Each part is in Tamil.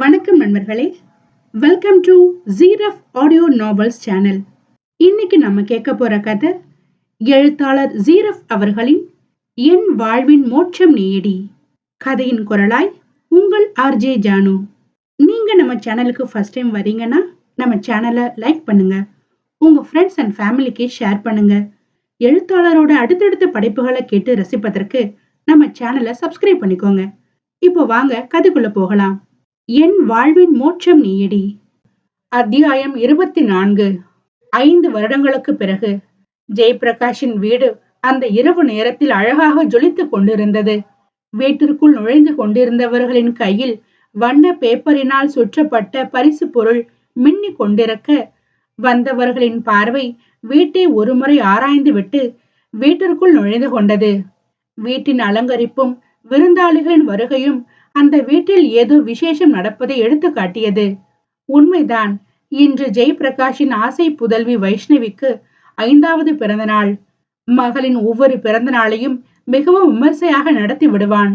வணக்கம் நண்பர்களே. Welcome to Giraffe audio novels channel இன்னைக்கு நம்ம கேட்க போற கதை எழுத்தாளர் ஜீரஃப் அவர்களின் என் வாழ்வின் மோட்சம் நீயடி கதையின் குரலாய் உங்கள் ஆர்ஜே ஜானு நீங்க நம்ம சேனலுக்கு ஃபர்ஸ்ட் டைம் வரீங்கன்னா நம்ம சேனலை லைக் பண்ணுங்க. உங்க ஃப்ரெண்ட்ஸ் அண்ட் ஃபேமிலிக்கு ஷேர் பண்ணுங்க. எழுத்தாளரோட அடுத்தடுத்த படைப்புகளை கேட்டு ரசிப்பதற்கு நம்ம சேனலை சப்ஸ்கிரைப் பண்ணிக்கோங்க. இப்போ வாங்க கதைக்குள்ள போகலாம். என் வாழ்வின் மோட்சம் நீயடி. அத்தியாயம் இருபத்தி நான்கு ஐந்து வருடங்களுக்கு பிறகு ஜெயபிரகாஷின் வீடு அந்த இரவு நேரத்தில் அழகாக ஜொலித்துக் கொண்டிருந்தது. வீட்டிற்குள் நுழைந்து கொண்டிருந்தவர்களின் கையில் வண்ண பேப்பரினால் சுற்றப்பட்ட பரிசு பொருள் மின்னிக் கொண்டிருக்க வந்தவர்களின் பார்வை வீட்டை ஒருமுறை ஆராய்ந்துவிட்டு வீட்டிற்குள் நுழைந்து கொண்டது. வீட்டின் அலங்கரிப்பும் விருந்தாளிகளின் வருகையும் அந்த வீட்டில் ஏதோ விசேஷம் நடப்பதை எடுத்து காட்டியது உண்மைதான். இன்று ஜெயபிரகாஷின் ஆசை புதல்வி வைஷ்ணவிக்கு ஐந்தாவது பிறந்த நாள் மகளின் ஒவ்வொரு பிறந்த நாளையும் மிகவும் விமர்சையாக நடத்தி விடுவான்.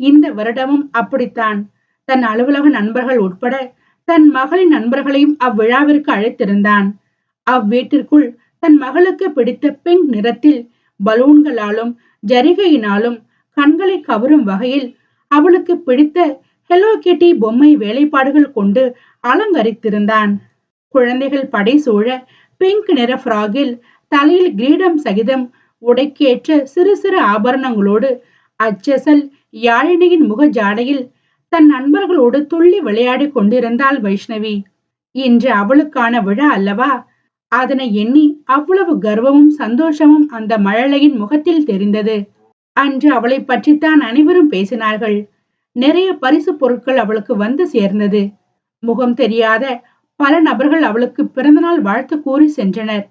இந்த வருடமும் அப்படித்தான். தன் அலுவலக நண்பர்கள் உட்பட தன் மகளின் நண்பர்களையும் அவ்விழாவிற்கு அழைத்திருந்தான். அவ்வீட்டிற்குள் தன் மகளுக்கு பிடித்த பிங்க் நிறத்தில் பலூன்களாலும் ஜரிகையினாலும் கண்களை கவரும் வகையில் அவளுக்கு பிடித்த ஹெலோ கிட்டி பொம்மை வேலைப்பாடுகள் கொண்டு அலங்கரித்திருந்தான். குழந்தைகள் படை சூழ பிங்க் நிற ஃப்ராகில் தலையில் கிரீடம் சகிதம் உடைக்கேற்ற சிறு சிறு ஆபரணங்களோடு அச்சசல் யாழினியின் முக ஜாடையில் தன் நண்பர்களோடு துள்ளி விளையாடி கொண்டிருந்தாள் வைஷ்ணவி. இன்று அவளுக்கான விழா அல்லவா? அதனை எண்ணி அவ்வளவு கர்வமும் சந்தோஷமும் அந்த மழலையின் முகத்தில் தெரிந்தது. அன்று அவளை பற்றித்தான் அனைவரும் பேசினார்கள். நிறைய பரிசு பொருட்கள் அவளுக்கு வந்து சேர்ந்தது. முகம் தெரியாத பல நபர்கள் அவளுக்கு பிறந்தநாள் வாழ்த்து கூறி சென்றனர்.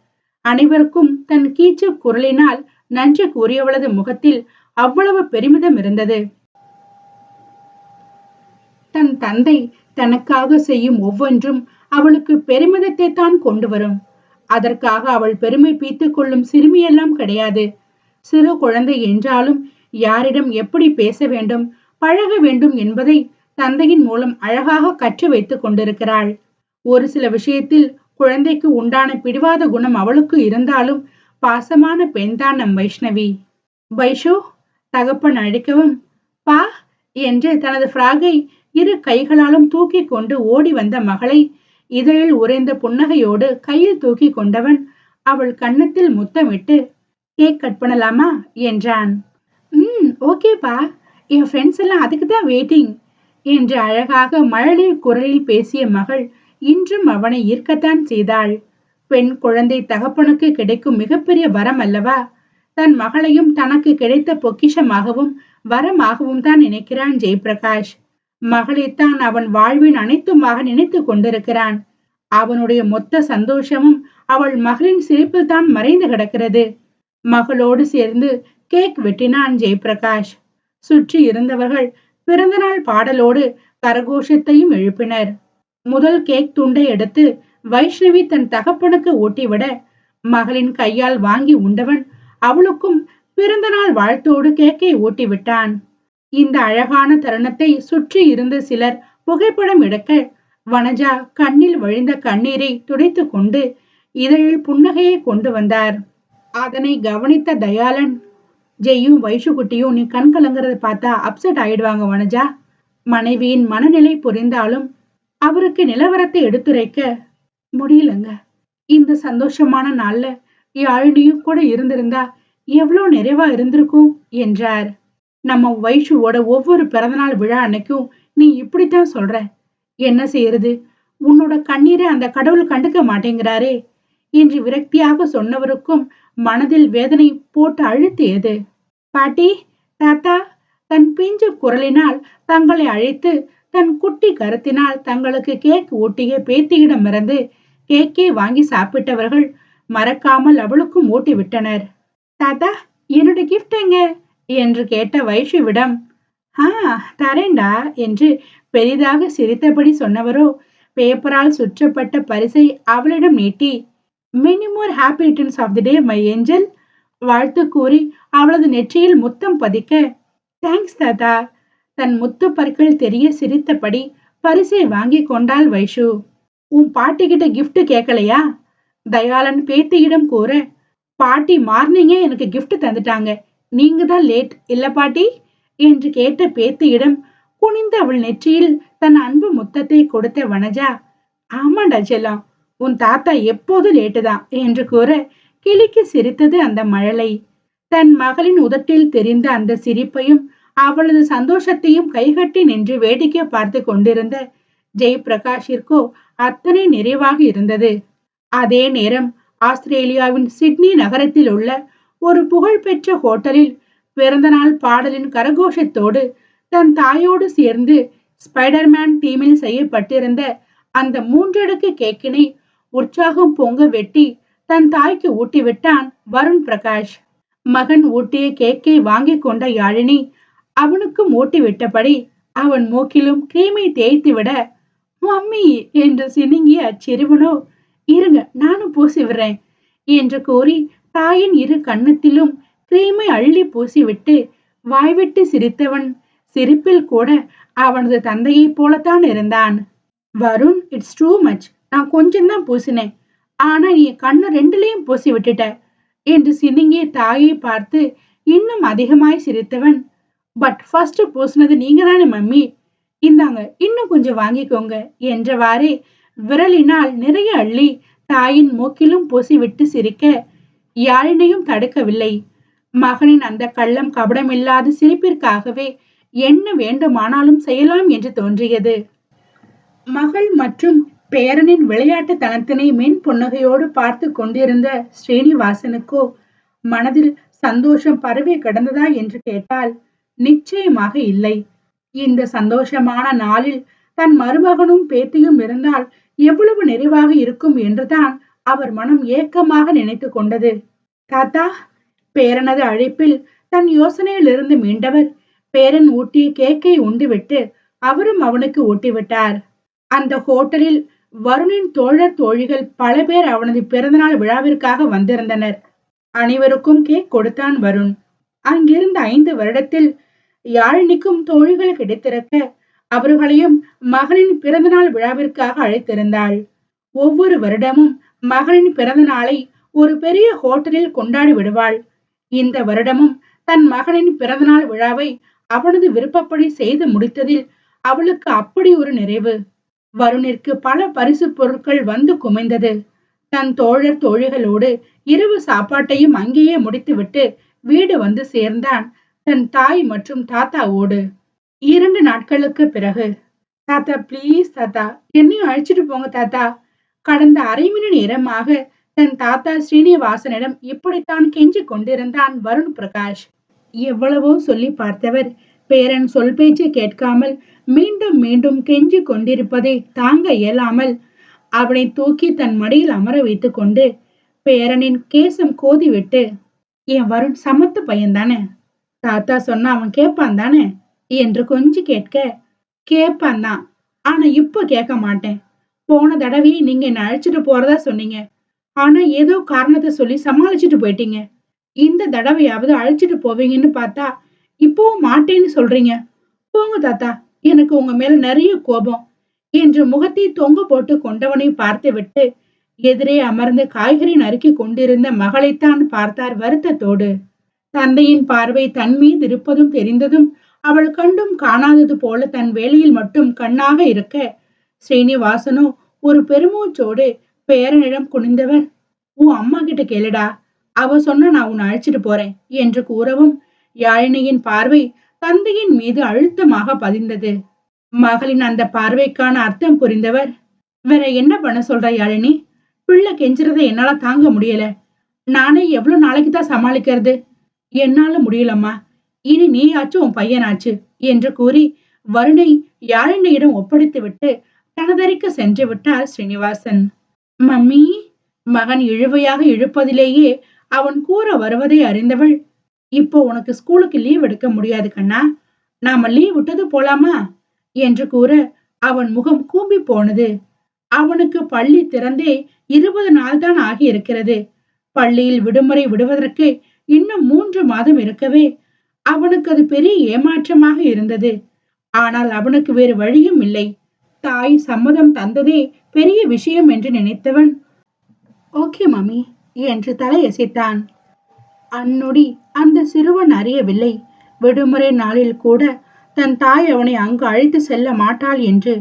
அனைவருக்கும் தன் கீச்சு குரலினால் நன்றி கூறியவளது முகத்தில் அவ்வளவு பெருமிதம் இருந்தது. தன் தந்தை தனக்காக செய்யும் ஒவ்வொன்றும் அவளுக்கு பெருமிதத்தை தான் கொண்டு வரும். அதற்காக அவள் பெருமை பீத்துக் கொள்ளும் சிறுமியெல்லாம் கிடையாது. சிறு குழந்தை என்றாலும் யாரிடம் எப்படி பேச வேண்டும் பழக வேண்டும் என்பதை தந்தையின் மூலம் அழகாக கற்று வைத்துக் கொண்டிருக்கிறாள். ஒரு சில விஷயத்தில் குழந்தைக்கு உண்டான பிடிவாத குணம் அவளுக்கு இருந்தாலும் பாசமான பெண்தான் நம் வைஷ்ணவி. வைஷு தகப்பன் அழைக்கவும் பா என்று தனது ஃப்ராகை இரு கைகளாலும் தூக்கி கொண்டு ஓடி வந்த மகளை இதழில் உறைந்த புன்னகையோடு கையில் தூக்கி கொண்டவன் அவள் கன்னத்தில் முத்தமிட்டு கேக் கட் பண்ணலாமா? என்றான். ம் ஓகேப்பா. என் ஃப்ரெண்ட்ஸ் எல்லாம் அதுக்கு தான் வெயிட்டிங் என்று அழகாக மழலை குரலில் பேசிய மகள் இன்றும் அவனை ஈர்க்கத்தான் செய்தாள். பெண் குழந்தை தகப்பனுக்கு கிடைக்கும் மிகப்பெரிய வரம் அல்லவா? தன் மகளையும் தனக்கு கிடைத்த பொக்கிஷமாகவும் வரமாகவும் தான் நினைக்கிறான் ஜெயபிரகாஷ் மகளைத்தான் அவன் வாழ்வின் அனைத்துமாக நினைத்து கொண்டிருக்கிறான். அவனுடைய மொத்த சந்தோஷமும் அவள் மகளின் சிரிப்பில் தான் மறைந்து கிடக்கிறது. மகளோடு சேர்ந்து கேக் வெட்டினான் ஜெயபிரகாஷ். சுற்றி இருந்தவர்கள் பிறந்தநாள் பாடலோடு கரகோஷத்தையும் எழுப்பினர். முதல் கேக் துண்டை எடுத்து வைஷ்ணவி தன் தகப்பனுக்கு ஊட்டிவிட மகளின் கையால் வாங்கி உண்டவன் அவளுக்கும் பிறந்தநாள் வாழ்த்தோடு கேக்கை ஊட்டிவிட்டான் இந்த அழகான தருணத்தை சுற்றி இருந்த சிலர் புகைப்படம் எடுக்க வனஜா கண்ணில் வழிந்த கண்ணீரை துடைத்து கொண்டு இதழில் புன்னகையை கொண்டு வந்தார். அதனை கவனித்த தயாளன் ஜெயும் வைஷுகுட்டியும் நீ கண் கலங்குறத பார்த்தா அப்செட் ஆயிடுவாங்க வனஜா. மனைவியின் மனநிலை புரிந்தாலும் அவருக்கு நிலவரத்தை எடுத்துரைக்க முடியலங்க. இந்த சந்தோஷமான நாள்ல யாழினியும் கூட இருந்திருந்தா எவ்வளோ நிறைவா இருந்திருக்கும் என்றார். நம்ம வைஷுவோட ஒவ்வொரு பிறந்தநாள் விழா அன்னைக்கும் நீ இப்படித்தான் சொல்ற. என்ன செய்யறது? உன்னோட கண்ணீரை அந்த கடவுள் கண்டுக்க மாட்டேங்கிறாரே. என்று விரக்தியாக சொன்னவருக்கும் மனதில் வேதனை போட்டு அழுத்தியது பாட்டி தாத்தா தன் பிஞ்சு குரலினால் தங்களை அழைத்து தன் குட்டி கருத்தினால் தங்களுக்கு கேக் ஊட்டிய பேத்தியிடமிருந்து கேக்கே வாங்கி சாப்பிட்டவர்கள் மறக்காமல் அவளுக்கும் ஊட்டி விட்டனர். தாத்தா என்னோட கிஃப்ட் எங்க? என்று கேட்ட வைஷுவிடம் ஆ தரேண்டா என்று பெரிதாக சிரித்தபடி சொன்னவரோ பேப்பரால் சுற்றப்பட்ட பரிசை அவளிடம் நீட்டி many more happy returns of the day my angel வாழ்த்து கூறி அவளது நெற்றியில் முத்தம் பதிக்க. தேங்க்ஸ் தாத்தா. தன் முத்து பற்கள் தெரிய சிரித்தபடி பரிசை வாங்கி கொண்டாள் வைஷு. உன் பாட்டி கிட்ட கேட்கலையா தயாளன் பேத்தியிடம் கூற பாட்டி மார்னிங்கே எனக்கு கிஃப்ட் தந்துட்டாங்க. நீங்க தான் லேட் இல்ல பாட்டி? என்று கேட்ட பேத்தியிடம் குனிந்த அவள் நெற்றியில் தன் அன்பு முத்தத்தை கொடுத்த வனஜா ஆமாண்டா செல்லம் உன் தாத்தா எப்போது லேட்டு தான் என்று கூற கிளிக்கு சிரித்தது அந்த மழலை. தன் மகளின் உதட்டில் தெரிந்த அந்த சிரிப்பையும் அவளது சந்தோஷத்தையும் கைகட்டி நின்று வேடிக்கை பார்த்து கொண்டிருந்த ஜெயபிரகாஷிற்கோ அத்தனை நிறைவாக இருந்தது. அதே நேரம் ஆஸ்திரேலியாவின் சிட்னி நகரத்தில் உள்ள ஒரு புகழ்பெற்ற ஹோட்டலில் பிறந்தநாள் பாடலின் கரகோஷத்தோடு தன் தாயோடு சேர்ந்து ஸ்பைடர்மேன் டீமில் செய்யப்பட்டிருந்த அந்த மூன்றடுக்கு கேக்கினை உற்சாகம் பொங்க வெட்டி தன் தாய்க்கு ஊட்டிவிட்டான் வருண் பிரகாஷ். மகன் ஊட்டிய கேக்கை வாங்கி கொண்ட யாழினி அவனுக்கும் ஊட்டி விட்டபடி அவன் மூக்கிலும் கிரீமை தேய்த்து விட மம்மி என்று சினுங்கிய அச்சிறுவனோ இருங்க நானும் பூசி விடுறேன் என்று கூறி தாயின் இரு கன்னத்திலும் கிரீமை அள்ளி பூசிவிட்டு வாய்விட்டு சிரித்தவன் சிரிப்பில் கூட அவனது தந்தையைப் போலத்தான் இருந்தான். வருண் இட்ஸ் டூ மச் நான் கொஞ்சம் தான் பூசினேன். ஆனா நீ கண்ணு ரெண்டுலயும் பூசி விட்டுட்ட. என்று சினிங்கிய தாயை பார்த்து இன்னும் அதிகமாய் சிரித்தவன். பட் ஃபர்ஸ்ட் பூசினது நீங்க தானே மம்மி. இந்தாங்க இன்னும் கொஞ்சம் வாங்கிக்கோங்க என்றவாறே விரலினால் நிறைய அள்ளி தாயின் மூக்கிலும் பூசிவிட்டு சிரிக்க யாழினையும் தடுக்கவில்லை. மகனின் அந்த கள்ளம் கபடமில்லாத சிரிப்பிற்காகவே என்ன வேண்டுமானாலும் செய்யலாம் என்று தோன்றியது. மகள் மற்றும் பேரனின் விளையாட்டு தனத்தினை மென் புன்னகையோடு பார்த்து கொண்டிருந்த ஸ்ரீனிவாசனுக்கோ மனதில் சந்தோஷம் பரவி கிடந்ததா என்று கேட்டால் நிச்சயமாக இல்லை. இந்த சந்தோஷமான நாளில் தன் மருமகனும் பேத்தியும் இருந்தால் எவ்வளவு நிறைவாக இருக்கும் என்றுதான் அவர் மனம் ஏக்கமாக நினைத்து கொண்டது. தாத்தா பேரனது அழைப்பில் தன் யோசனையிலிருந்து மீண்டவர். பேரன் ஊட்டிய கேக்கை உண்டுவிட்டு அவரும் அவனுக்கு ஊட்டிவிட்டார். அந்த ஹோட்டலில் வருணின் தோழர் தோழிகள் பல பேர் அவனது பிறந்தநாள் விழாவிற்காக வந்திருந்தனர். அனைவருக்கும் கேக் கொடுத்தான் வருண். அங்கிருந்த ஐந்து வருடத்தில் யாழினிக்கும் தோழிகள் கிடைத்திருக்க அவர்களையும் மகனின் பிறந்தநாள் விழாவிற்காக அழைத்திருந்தாள். ஒவ்வொரு வருடமும் மகனின் பிறந்த நாளை ஒரு பெரிய ஹோட்டலில் கொண்டாடி விடுவாள். இந்த வருடமும் தன் மகனின் பிறந்தநாள் விழாவை அவனது விருப்பப்படி செய்து முடித்ததில் அவளுக்கு அப்படி ஒரு நிறைவு. வருணிற்கு பல பரிசு பொருட்கள் வந்து குமைந்தது. தன் தோழர் தோழிகளோடு இரவு சாப்பாட்டையும் அங்கேயே முடித்துவிட்டு வீடு வந்து சேர்ந்தான் தன் தாய் மற்றும் தாத்தாவோடு. இரண்டு நாட்களுக்கு பிறகு தாத்தா ப்ளீஸ் தாத்தா என்னையும் அழைச்சிட்டு போங்க தாத்தா. கடந்த அரை மணி நேரமாக தன் தாத்தா ஸ்ரீனிவாசனிடம் இப்படித்தான் கெஞ்சி கொண்டிருந்தான் வருண் பிரகாஷ். எவ்வளவோ சொல்லி பார்த்தவர் பேரன் சொல் பேச்சு கேட்காமல் மீண்டும் மீண்டும் கெஞ்சி கொண்டிருப்பதை தாங்க இயலாமல் அவனை தூக்கி தன் மடியில் அமர வைத்துக் கொண்டு பேரனின் கேசம் கோதி விட்டு என் வருண் சமத்து பையன் தானே? தாத்தா சொன்னா அவன் கேட்பான் தானே? என்று கொஞ்சி கேட்க கேட்பான் தான். ஆனா இப்ப கேட்க மாட்டேன். போன தடவையே நீங்க என்ன அழைச்சிட்டு போறதா சொன்னீங்க. ஆனா ஏதோ காரணத்தை சொல்லி சமாளிச்சுட்டு போயிட்டீங்க. இந்த தடவையாவது அழைச்சிட்டு போவீங்கன்னு பார்த்தா இப்போவும் மாட்டேன்னு சொல்றீங்க. போங்க தாத்தா எனக்கு உங்க மேல நிறைய கோபம். என்று முகத்தை தொங்க போட்டு கொண்டவனை பார்த்து விட்டு எதிரே அமர்ந்து காய்கறி நறுக்கி கொண்டிருந்த மகளைத்தான் பார்த்தார் வருத்தத்தோடு. தந்தையின் பார்வை தன் மீது இருப்பதும் தெரிந்ததும் அவள் கண்டும் காணாதது போல தன் வேலையில் மட்டும் கண்ணாக இருக்க ஸ்ரீனிவாசனோ ஒரு பெருமூச்சோடு பேரனிடம் குனிந்தவர். உன் அம்மா கிட்ட கேளுடா. அவ சொன்ன நான் உன்னை அழைச்சிட்டு போறேன் என்று கூறவும் யாழினியின் பார்வை தந்தையின் மீது அழுத்தமாக பதிந்தது. மகளின் அந்த பார்வைக்கான அர்த்தம் புரிந்தவர் வேற என்ன பண்ண சொல்ற யாழினி? பிள்ளை கெஞ்சுறதை என்னால தாங்க முடியல. நானே எவ்வளவு நாளைக்கு தான் சமாளிக்கிறது? என்னால முடியலம்மா. இனி நீயாச்சும் உன் பையனாச்சு என்று கூறி வருணை யாழினியிடம் ஒப்படைத்து விட்டு தனதறிக்கு சென்று விட்டார் ஸ்ரீனிவாசன். மம்மி மகன் இழுவையாக இழுப்பதிலேயே அவன் கூற வருவதை அறிந்தவள் இப்போ உனக்கு ஸ்கூலுக்கு லீவ் எடுக்க முடியாது கண்ணா. நாம லீவ் விட்டது போலாமா? என்று கூற. அவன் முகம் கூம்பி போனது. அவனுக்கு பள்ளி திறந்தே இருபது நாள் தான் ஆகி இருக்கிறது. பள்ளியில் விடுமுறை விடுவதற்கு இன்னும் மூன்று மாதம் இருக்கவே அவனுக்கு அது பெரிய ஏமாற்றமாக இருந்தது. ஆனால் அவனுக்கு வேறு வழியும் இல்லை. தாய் சம்மதம் தந்ததே பெரிய விஷயம் என்று நினைத்தவன் ஓகே மாமி என்று தலையசைத்தான். அந்நொடி அந்த சிறுவன் அறியவில்லை. விடுமுறை நாளில் கூட தன் தாய் அவனை அங்கு அழைத்து செல்ல மாட்டாள் என்று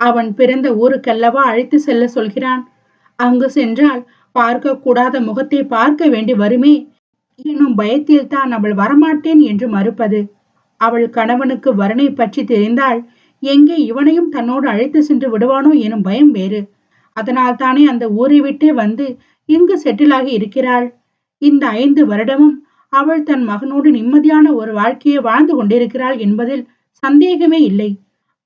அவன் பிறந்த ஊருக்கல்லவா அழைத்து செல்ல சொல்கிறான். அங்கு சென்றால் பார்க்கக்கூடாத முகத்தை பார்க்க வேண்டி வருமே. எனும் பயத்தில் தான் அவள் வரமாட்டேன் என்று மறுப்பது. அவள் கணவனுக்கு வரனை பற்றி தெரிந்தால் எங்கே இவனையும் தன்னோடு அழைத்து சென்று விடுவானோ எனும் பயம் வேறு. அதனால் தானே அந்த ஊரை விட்டே வந்து இங்கு செட்டிலாகி இருக்கிறாள். இந்த ஐந்து வருடமும் அவள் தன் மகனோடு நிம்மதியான ஒரு வாழ்க்கையை வாழ்ந்து கொண்டிருக்கிறாள் என்பதில் சந்தேகமே இல்லை.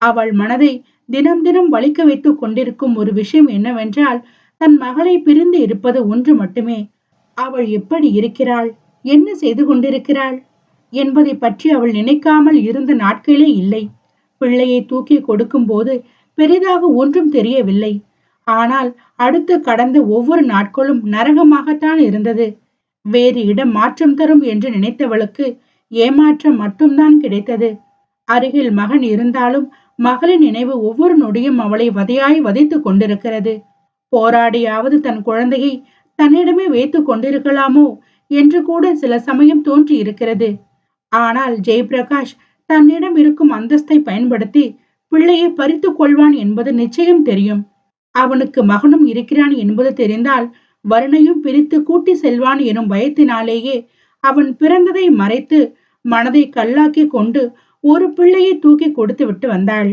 அவள் மனதை தினம் தினம் வலிக்க வைத்துக் கொண்டிருக்கும் ஒரு விஷயம் என்னவென்றால் தன் மகளை பிரிந்து இருப்பது ஒன்று மட்டுமே. அவள் எப்படி இருக்கிறாள்? என்ன செய்து கொண்டிருக்கிறாள்? என்பதை பற்றி அவள் நினைக்காமல் இருந்த நாட்களே இல்லை. பிள்ளையை தூக்கி கொடுக்கும் போது பெரிதாக ஒன்றும் தெரியவில்லை. ஆனால் அடுத்து கடந்த ஒவ்வொரு நாட்களும் நரகமாகத்தான் இருந்தது. வேறு இடம் மாற்றம் தரும் என்று நினைத்தவளுக்கு ஏமாற்றம் மட்டும்தான் கிடைத்தது. அருகில் மகன் இருந்தாலும் மகளின் நினைவு ஒவ்வொரு நொடியும் அவளை வதையாய் வதைத்துக் கொண்டிருக்கிறது. போராடியாவது தன் குழந்தையை தன்னிடமே வைத்துக் கொண்டிருக்கலாமோ என்று கூட சில சமயம் தோன்றி இருக்கிறது. ஆனால் ஜெயபிரகாஷ் தன்னிடம் இருக்கும் அந்தஸ்தை பயன்படுத்தி பிள்ளையை பறித்துக் கொள்வான் என்பது நிச்சயம் தெரியும். அவனுக்கு மகனும் இருக்கிறான் என்பது தெரிந்தால் வருணையும் பிரித்து கூட்டி செல்வான் எனும் பயத்தினாலேயே அவன் பிறந்ததை மறைத்து மனதை கல்லாக்கி கொண்டு ஒரு பிள்ளையை தூக்கி கொடுத்து விட்டு வந்தாள்.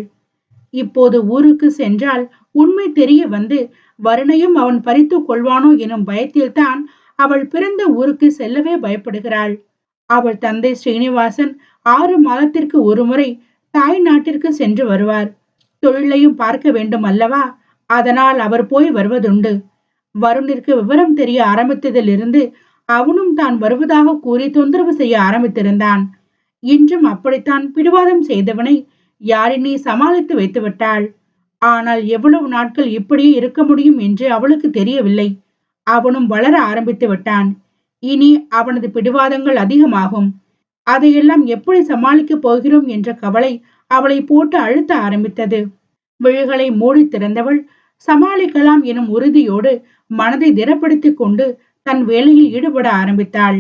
இப்போது ஊருக்கு சென்றால் உண்மை தெரிய வந்து வருணையும் அவன் பறித்துக் கொள்வானோ எனும் பயத்தில்தான் அவள் பிறந்த ஊருக்கு செல்லவே பயப்படுகிறாள். அவள் தந்தை ஸ்ரீனிவாசன் ஆறு மாதத்திற்கு ஒரு முறை தாய் நாட்டிற்கு சென்று வருவார். தொழிலையும் பார்க்க வேண்டும் அல்லவா? அதனால் அவர் போய் வருவதுண்டு. வருணிற்கு விவரம் தெரிய ஆரம்பித்ததிலிருந்து அவனும் தான் வருவதாக கூறி தொந்தரவு செய்ய ஆரம்பித்திருந்தான். இன்றும் அப்படித்தான் பிடிவாதம் செய்தவனை யாரினி சமாளித்து வைத்து விட்டாள்? ஆனால் எவ்வளவு நாட்கள் இப்படியே இருக்க முடியும் என்று அவளுக்கு தெரியவில்லை. அவனும் வளர ஆரம்பித்து விட்டான். இனி அவனது பிடிவாதங்கள் அதிகமாகும். அதையெல்லாம் எப்படி சமாளிக்கப் போகிறோம் என்ற கவலை அவளை போட்டு அழுத்த ஆரம்பித்தது. விழிகளை மூடி திறந்தவள் சமாளிக்கலாம் எனும் உறுதியோடு மனதை திடப்படுத்திக் கொண்டு தன் வேலையில் ஈடுபட ஆரம்பித்தாள்.